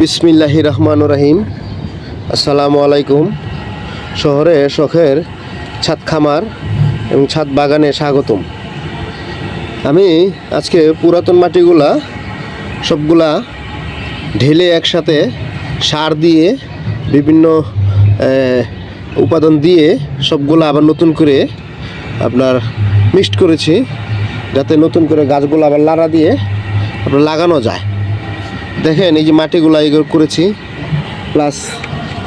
বিসমিল্লাহি রহমান রাহিম। আসসালামু আলাইকুম। শহরে শখের ছাদ খামার এবং ছাদ বাগানে স্বাগতম। আমি আজকে পুরাতন মাটিগুলা সবগুলা ঢেলে একসাথে সার দিয়ে বিভিন্ন উপাদান দিয়ে সবগুলো আবার নতুন করে আপনার মিক্সড করেছি, যাতে নতুন করে গাছগুলো আবার লাড়া দিয়ে আপনার লাগানো যায়। দেখেন, এই যে মাটিগুলো এগুলো করেছি প্লাস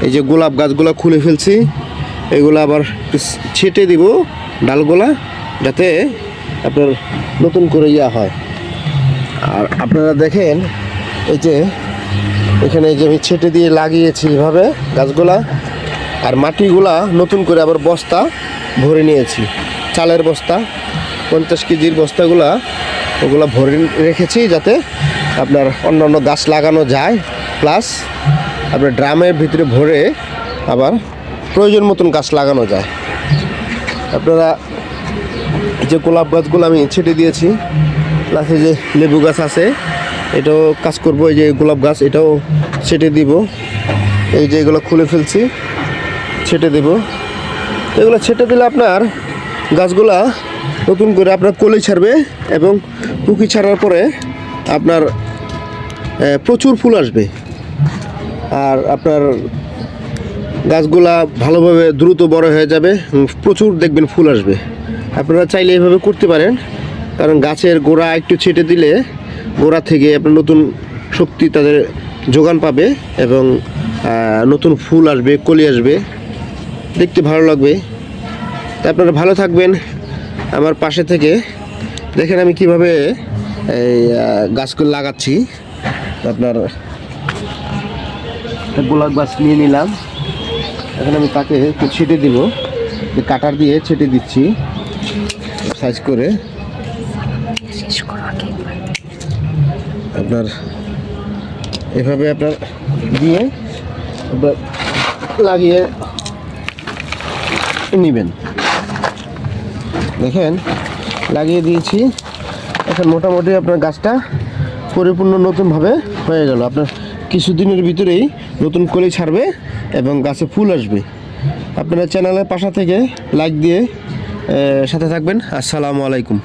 এই যে গোলাপ গাছগুলো খুলে ফেলছি, এগুলো আবার ছেটে দিব ডালগুলা, যাতে আপনার নতুন করে ইয়া হয়। আর আপনারা দেখেন, এই যে এখানে যে আমি ছেটে দিয়ে লাগিয়েছি এভাবে গাছগুলা, আর মাটিগুলা নতুন করে আবার বস্তা ভরে নিয়েছি। চালের বস্তা, পঞ্চাশ কেজির বস্তাগুলা ওগুলা ভরে রেখেছি যাতে আপনার অন্য অন্য গাছ লাগানো যায় প্লাস আপনার ড্রামের ভিতরে ভরে আবার প্রয়োজন মতন গাছ লাগানো যায়। আপনারা যে গোলাপ গাছগুলো আমি ছেটে দিয়েছি প্লাস এই যে লেবু গাছ আছে, এটাও কাজ করব, এই যে গোলাপ গাছ, এটাও ছেটে দিব। এই যে এগুলো খুলে ফেলছি, ছেটে দেব। এগুলো ছেটে দিলে আপনার গাছগুলা নতুন করে আপনার কলি ছাড়বে এবং পুকি ছাড়ার পরে আপনার প্রচুর ফুল আসবে। আর আপনার গাছগুলা ভালোভাবে দ্রুত বড় হয়ে যাবে প্রচুর দেখবেন ফুল আসবে। আপনারা চাইলে এভাবে করতে পারেন, কারণ গাছের গোড়া একটু ছেটে দিলে গোড়া থেকে আপনার নতুন শক্তি তাদের যোগান পাবে এবং নতুন ফুল আসবে, কলি আসবে। দেখতে ভালো লাগবে। তা আপনারা ভালো থাকবেন। আমার পাশে থেকে দেখেন আমি কীভাবে এই গাছগুলো লাগাচ্ছি। আপনার গোলাপ গাছ নিয়ে নিলাম। এখন আমি তাকে ছেটে দিব। কাটার দিয়ে ছেটে দিচ্ছি। সাইজ করে। আপনার এভাবে আপনার দিয়ে লাগিয়ে নেবেন। দেখেন, লাগিয়ে দিয়েছি। এখন মোটামুটি আপনার গাছটা পরিপূর্ণ নতুনভাবে হয়ে গেল। আপনার কিছুদিনের ভিতরেই নতুন কলি ছাড়বে এবং গাছে ফুল আসবে। আপনারা চ্যানেলের পাশা থেকে লাইক দিয়ে সাথে থাকবেন। আসসালামু আলাইকুম।